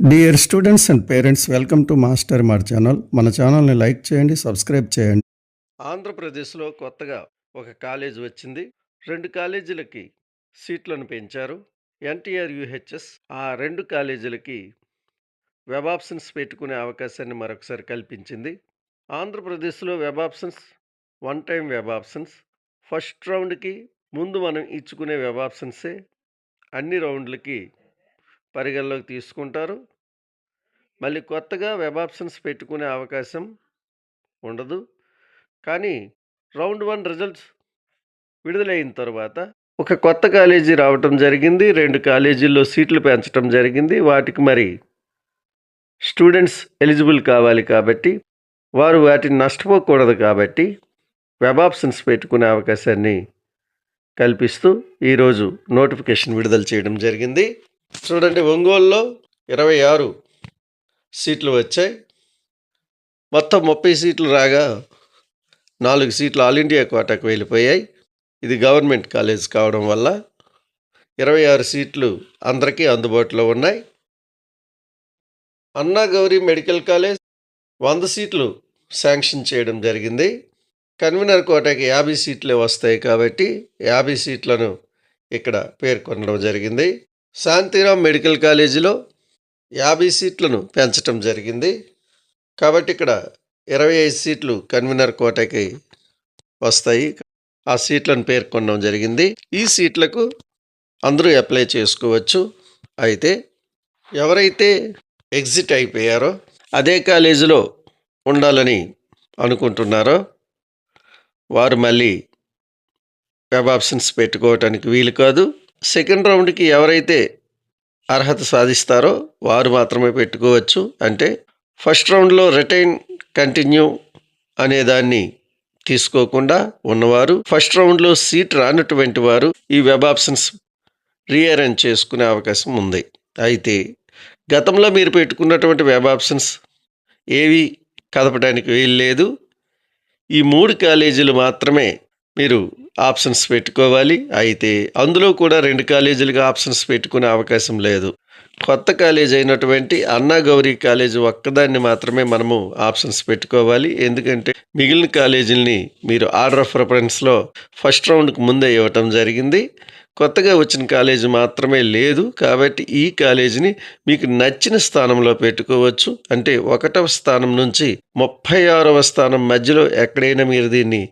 Dear students and parents welcome to master మార్ channel మన ఛానల్ని లైక్ చేయండి సబ్స్క్రైబ్ చేయండి. ఆంధ్రప్రదేశ్లో కొత్తగా ఒక కాలేజ్ వచ్చింది. రెండు కాలేజీలకి సీట్లను పెంచారు. ఎన్టీఆర్ యూహెచ్ఎస్ ఆ రెండు కాలేజీలకి వెబ్ ఆప్షన్స్ పెట్టుకునే అవకాశాన్ని మరొకసారి కల్పించింది. ఆంధ్రప్రదేశ్లో web options one time web options first రౌండ్కి ముందు మనం ఇచ్చుకునే వెబ్ ఆప్షన్సే. అన్ని రౌండ్లకి పరిగణలోకి తీసుకుంటారు. మళ్ళీ కొత్తగా వెబ్ ఆప్షన్స్ పెట్టుకునే అవకాశం ఉండదు. కానీ రౌండ్ వన్ రిజల్ట్స్ విడుదలైన తర్వాత ఒక కొత్త కాలేజీ రావటం జరిగింది. రెండు కాలేజీల్లో సీట్లు పెంచడం జరిగింది. వాటికి మరి స్టూడెంట్స్ ఎలిజిబుల్ కావాలి కాబట్టి వారు వాటిని నష్టపోకూడదు కాబట్టి వెబ్ ఆప్షన్స్ పెట్టుకునే అవకాశాన్ని కల్పిస్తూ ఈరోజు నోటిఫికేషన్ విడుదల చేయడం జరిగింది. చూడండి ఒంగోలులో ఇరవై ఆరు సీట్లు వచ్చాయి. మొత్తం ముప్పై సీట్లు రాగా నాలుగు సీట్లు ఆల్ ఇండియా కోటాకు వెళ్ళిపోయాయి. ఇది గవర్నమెంట్ కాలేజ్ కావడం వల్ల ఇరవై ఆరు సీట్లు అందరికీ అందుబాటులో ఉన్నాయి. అన్నా గౌరీ మెడికల్ కాలేజ్ వంద సీట్లు శాంక్షన్ చేయడం జరిగింది. కన్వీనర్ కోటాకి యాభై సీట్లే వస్తాయి కాబట్టి యాభై సీట్లను ఇక్కడ పేర్కొనడం జరిగింది. శాంతిరామ్ మెడికల్ కాలేజీలో యాభై సీట్లను పెంచడం జరిగింది. కాబట్టి ఇక్కడ ఇరవై ఐదు సీట్లు కన్వీనర్ కోటకి వస్తాయి. ఆ సీట్లను పేర్కొనడం జరిగింది. ఈ సీట్లకు అందరూ అప్లై చేసుకోవచ్చు. అయితే ఎవరైతే ఎగ్జిట్ అయిపోయారో అదే కాలేజీలో ఉండాలని అనుకుంటున్నారో వారు మళ్ళీ వెబ్ ఆప్షన్స్ పెట్టుకోవటానికి వీలు కాదు. సెకండ్ రౌండ్కి ఎవరైతే అర్హత సాధిస్తారో వారు మాత్రమే పెట్టుకోవచ్చు. అంటే ఫస్ట్ రౌండ్లో రిటైన్ కంటిన్యూ అనే దాన్ని తీసుకోకుండా ఉన్నవారు ఫస్ట్ రౌండ్లో సీట్ రానటువంటి వారు ఈ వెబ్ ఆప్షన్స్ రీఅరేంజ్ చేసుకునే అవకాశం ఉంది. అయితే గతంలో మీరు పెట్టుకున్నటువంటి వెబ్ ఆప్షన్స్ ఏవి కదపడానికి వీలు లేదు ఈ మూడు కాలేజీలు మాత్రమే మీరు ఆప్షన్స్ పెట్టుకోవాలి. అయితే అందులో కూడా రెండు కాలేజీలుగా ఆప్షన్స్ పెట్టుకునే అవకాశం లేదు. కొత్త కాలేజ్ అయినటువంటి అన్నా గౌరీ కాలేజ్ ఒక్కదాన్ని మాత్రమే మనము ఆప్షన్స్ పెట్టుకోవాలి. ఎందుకంటే మిగిలిన కాలేజీలని మీరు ఆర్డర్ ఆఫ్ ప్రిఫరెన్స్లో ఫస్ట్ రౌండ్కి ముందే ఇవ్వటం జరిగింది. కొత్తగా వచ్చిన కాలేజీ మాత్రమే లేదు. కాబట్టి ఈ కాలేజీని మీకు నచ్చిన స్థానంలో పెట్టుకోవచ్చు. అంటే ఒకటవ స్థానం నుంచి ముప్పై ఆరవ స్థానం మధ్యలో ఎక్కడైనా మీరు దీన్ని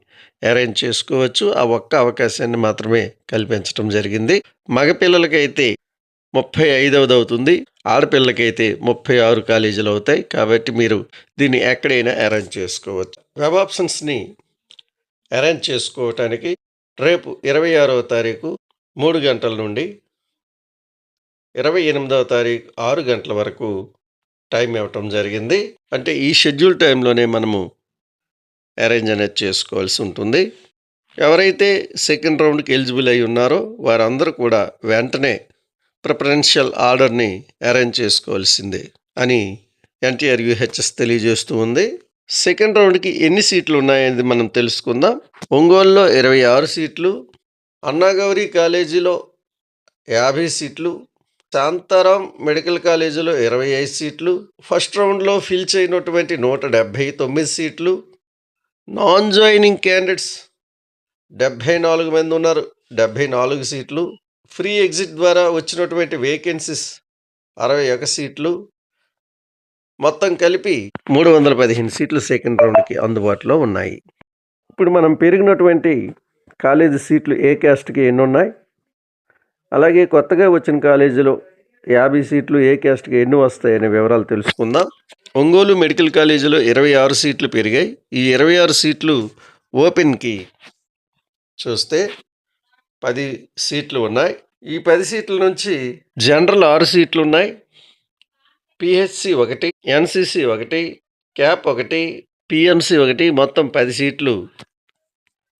అరేంజ్ చేసుకోవచ్చు. ఆ ఒక్క అవకాశాన్ని మాత్రమే కల్పించడం జరిగింది. మగపిల్లలకైతే ముప్పై ఐదవది అవుతుంది. ఆడపిల్లకైతే ముప్పై ఆరు కాలేజీలు అవుతాయి. కాబట్టి మీరు దీన్ని ఎక్కడైనా అరేంజ్ చేసుకోవచ్చు. వెబ్ ఆప్షన్స్ని అరేంజ్ చేసుకోవటానికి రేపు ఇరవై ఆరవ తారీఖు మూడు గంటల నుండి ఇరవై ఎనిమిదవ తారీఖు ఆరు గంటల వరకు టైం ఇవ్వటం జరిగింది. అంటే ఈ షెడ్యూల్ టైంలోనే మనము అరేంజ్ అనేది చేసుకోవాల్సి ఉంటుంది. ఎవరైతే సెకండ్ రౌండ్కి ఎలిజిబుల్ అయి ఉన్నారో వారందరూ కూడా వెంటనే ప్రిఫరెన్షియల్ ఆర్డర్ని అరేంజ్ చేసుకోవాల్సిందే అని ఎన్టీఆర్ యూహెచ్ఎస్ తెలియజేస్తూ ఉంది. సెకండ్ రౌండ్కి ఎన్ని సీట్లు ఉన్నాయనేది మనం తెలుసుకుందాం. ఒంగోలులో ఇరవై ఆరు సీట్లు అన్నాగౌరి కాలేజీలో యాభై సీట్లు శాంతారాం మెడికల్ కాలేజీలో ఇరవై ఐదు సీట్లు ఫస్ట్ రౌండ్లో ఫిల్ చేయనటువంటి నూట డెబ్భై తొమ్మిది సీట్లు నాన్ జాయినింగ్ క్యాండిడేట్స్ డెబ్భై నాలుగు మంది ఉన్నారు. డెబ్భై నాలుగు సీట్లు. ఫ్రీ ఎగ్జిట్ ద్వారా వచ్చినటువంటి వేకెన్సీస్ అరవై ఒక సీట్లు. మొత్తం కలిపి మూడు వందల పదిహేను సీట్లు సెకండ్ రౌండ్కి అందుబాటులో ఉన్నాయి. ఇప్పుడు మనం పెరిగినటువంటి కాలేజీ సీట్లు ఏ క్యాస్ట్కి ఎన్ని ఉన్నాయి? అలాగే కొత్తగా వచ్చిన కాలేజీలో యాభై సీట్లు ఏ క్యాస్ట్కి ఎన్ని వస్తాయనే వివరాలు తెలుసుకుందాం. ఒంగోలు మెడికల్ కాలేజీలో ఇరవై ఆరు సీట్లు పెరిగాయి. ఈ ఇరవై ఆరు సీట్లు ఓపెన్కి చూస్తే పది సీట్లు ఉన్నాయి. ఈ పది సీట్ల నుంచి జనరల్ ఆరు సీట్లు ఉన్నాయి. పిహెచ్సి ఒకటి ఎన్సిసి ఒకటి క్యాప్ ఒకటి పిఎంసి ఒకటి మొత్తం పది సీట్లు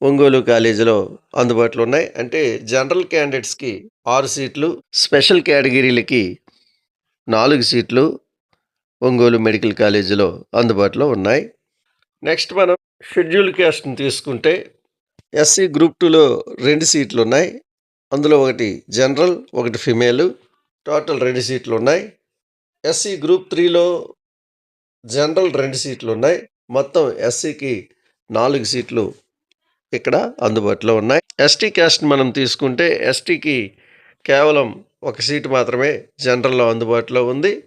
ఒంగోలు కాలేజీలో అందుబాటులో ఉన్నాయి. అంటే జనరల్ క్యాండిడేట్స్కి ఆరు సీట్లు స్పెషల్ కేటగిరీలకి నాలుగు సీట్లు ఒంగోలు మెడికల్ కాలేజీలో అందుబాటులో ఉన్నాయి. నెక్స్ట్ మనం షెడ్యూల్ క్యాస్ట్ని తీసుకుంటే ఎస్సీ గ్రూప్ టూలో రెండు సీట్లు ఉన్నాయి. అందులో ఒకటి జనరల్ ఒకటి ఫిమేల్. టోటల్ రెండు సీట్లు ఉన్నాయి. ఎస్సీ గ్రూప్ త్రీలో జనరల్ రెండు సీట్లు ఉన్నాయి. మొత్తం ఎస్సీకి నాలుగు సీట్లు ఇక్కడ అందుబాటులో ఉన్నాయి. ఎస్టీ క్యాస్ట్ మనం తీసుకుంటే ఎస్టీకి కేవలం ఒక సీటు మాత్రమే జనరల్లో అందుబాటులో ఉంది.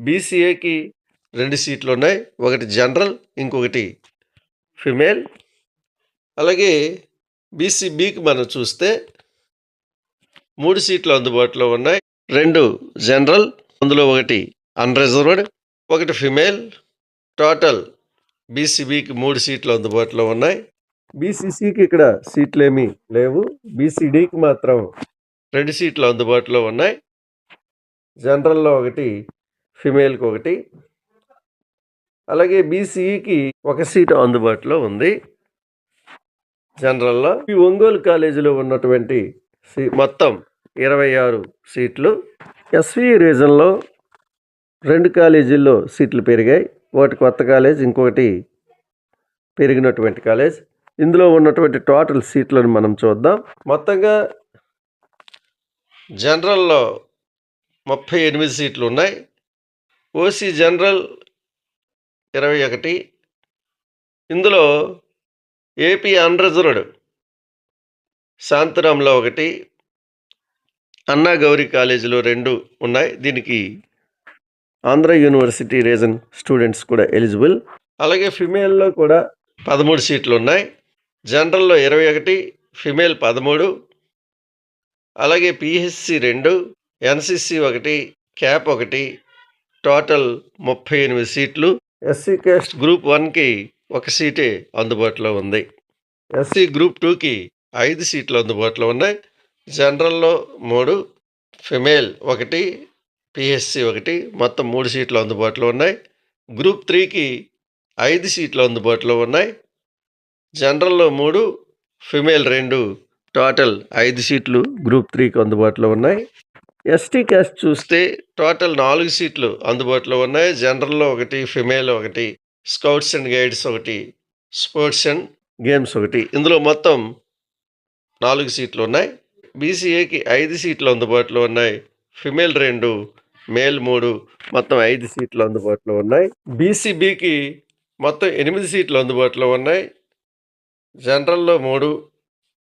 బీసీఏకి రెండు సీట్లు ఉన్నాయి. ఒకటి జనరల్ ఇంకొకటి ఫిమేల్. అలాగే బీసీబీకి మనం చూస్తే మూడు సీట్లు అందుబాటులో ఉన్నాయి. రెండు జనరల్ అందులో ఒకటి అన్రిజర్వ్డ్ ఒకటి ఫిమేల్. టోటల్ బీసీబీకి మూడు సీట్లు అందుబాటులో ఉన్నాయి. బీసీసీకి ఇక్కడ సీట్లు ఏమీ లేవు. బీసీడీకి మాత్రం రెండు సీట్లు అందుబాటులో ఉన్నాయి. జనరల్లో ఒకటి ఫిమేల్కి ఒకటి. అలాగే బీసీఈకి ఒక సీటు అందుబాటులో ఉంది. జనరల్లో ఈ ఒంగోలు కాలేజీలో ఉన్నటువంటి సీ మొత్తం ఇరవై ఆరు సీట్లు. ఎస్వి రీజన్లో రెండు కాలేజీల్లో సీట్లు పెరిగాయి. ఒకటి కొత్త కాలేజ్ ఇంకొకటి పెరిగినటువంటి కాలేజ్. ఇందులో ఉన్నటువంటి టోటల్ సీట్లను మనం చూద్దాం. మొత్తంగా జనరల్లో ముప్పై ఎనిమిది సీట్లు ఉన్నాయి. ఓసీ జనరల్ ఇరవై ఒకటి. ఇందులో ఏపీ అన్రిజర్వ్డ్ శాంతరాంలో ఒకటి. అన్నా గౌరీ కాలేజీలో రెండు ఉన్నాయి. దీనికి ఆంధ్ర యూనివర్సిటీ రీజన్ స్టూడెంట్స్ కూడా ఎలిజిబుల్. అలాగే ఫిమేల్లో కూడా పదమూడు సీట్లు ఉన్నాయి. జనరల్లో ఇరవై ఒకటి ఫిమేల్ పదమూడు అలాగే పిహెచ్సి రెండు ఎన్సిసి ఒకటి క్యాప్ ఒకటి టోటల్ ముప్పై ఎనిమిది సీట్లు. ఎస్సీ క్యాస్ట్ గ్రూప్ వన్కి ఒక సీటే అందుబాటులో ఉంది. ఎస్సీ గ్రూప్ టూకి ఐదు సీట్లు అందుబాటులో ఉన్నాయి. జనరల్లో మూడు ఫిమేల్ ఒకటి పిహెచ్సి ఒకటి మొత్తం మూడు సీట్లు అందుబాటులో ఉన్నాయి. గ్రూప్ త్రీకి ఐదు సీట్లు అందుబాటులో ఉన్నాయి. జనరల్లో మూడు ఫిమేల్ రెండు. టోటల్ ఐదు సీట్లు గ్రూప్ త్రీకి అందుబాటులో ఉన్నాయి. ఎస్టీ క్యాస్ట్ చూస్తే టోటల్ నాలుగు సీట్లు అందుబాటులో ఉన్నాయి. జనరల్లో ఒకటి ఫిమేల్ ఒకటి స్కౌట్స్ అండ్ గైడ్స్ ఒకటి స్పోర్ట్స్ అండ్ గేమ్స్ ఒకటి. ఇందులో మొత్తం నాలుగు సీట్లు ఉన్నాయి. బీసీఏకి ఐదు సీట్లు అందుబాటులో ఉన్నాయి. ఫిమేల్ రెండు మేల్ మూడు మొత్తం ఐదు సీట్లు అందుబాటులో ఉన్నాయి. బీసీబీకి మొత్తం ఎనిమిది సీట్లు అందుబాటులో ఉన్నాయి. జనరల్లో మూడు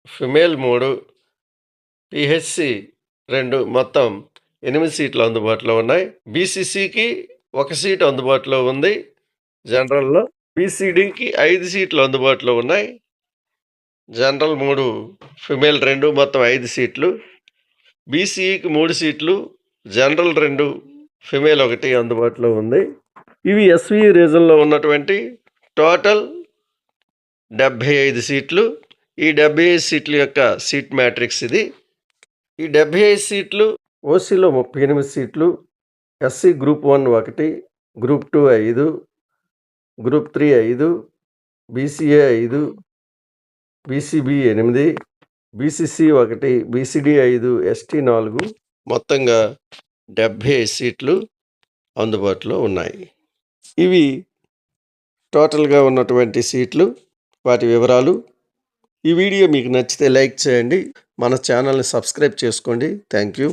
ఫిమేల్ మూడు పిహెచ్సి రెండు మొత్తం ఎనిమిది సీట్లు అందుబాటులో ఉన్నాయి. బీసీసీకి ఒక సీట్ అందుబాటులో ఉంది. జనరల్లో బీసీడీకి ఐదు సీట్లు అందుబాటులో ఉన్నాయి. జనరల్ మూడు ఫిమేల్ రెండు మొత్తం ఐదు సీట్లు. బీసీఈకి మూడు సీట్లు జనరల్ రెండు ఫిమేల్ ఒకటి అందుబాటులో ఉంది. ఇవి ఎస్వి రీజన్లో ఉన్నటువంటి టోటల్ డెబ్భై ఐదు సీట్లు. ఈ డెబ్భై ఐదు సీట్ల యొక్క సీట్ మ్యాట్రిక్స్ ఇది. ఈ డెబ్భై ఐదు సీట్లు ఓసీలో ముప్పై ఎనిమిది సీట్లు ఎస్సీ గ్రూప్ వన్ ఒకటి గ్రూప్ టూ ఐదు గ్రూప్ త్రీ ఐదు బీసీఏ ఐదు బీసీబీ ఎనిమిది బీసీసీ ఒకటి బీసీడీ ఐదు ఎస్టీ నాలుగు. మొత్తంగా డెబ్భై సీట్లు అందుబాటులో ఉన్నాయి. ఇవి టోటల్గా ఉన్నటువంటి సీట్లు. వాటి వివరాలు. ఈ వీడియో మీకు నచ్చితే లైక్ చేయండి. మన ఛానల్ని సబ్స్క్రైబ్ చేసుకోండి. Thank you.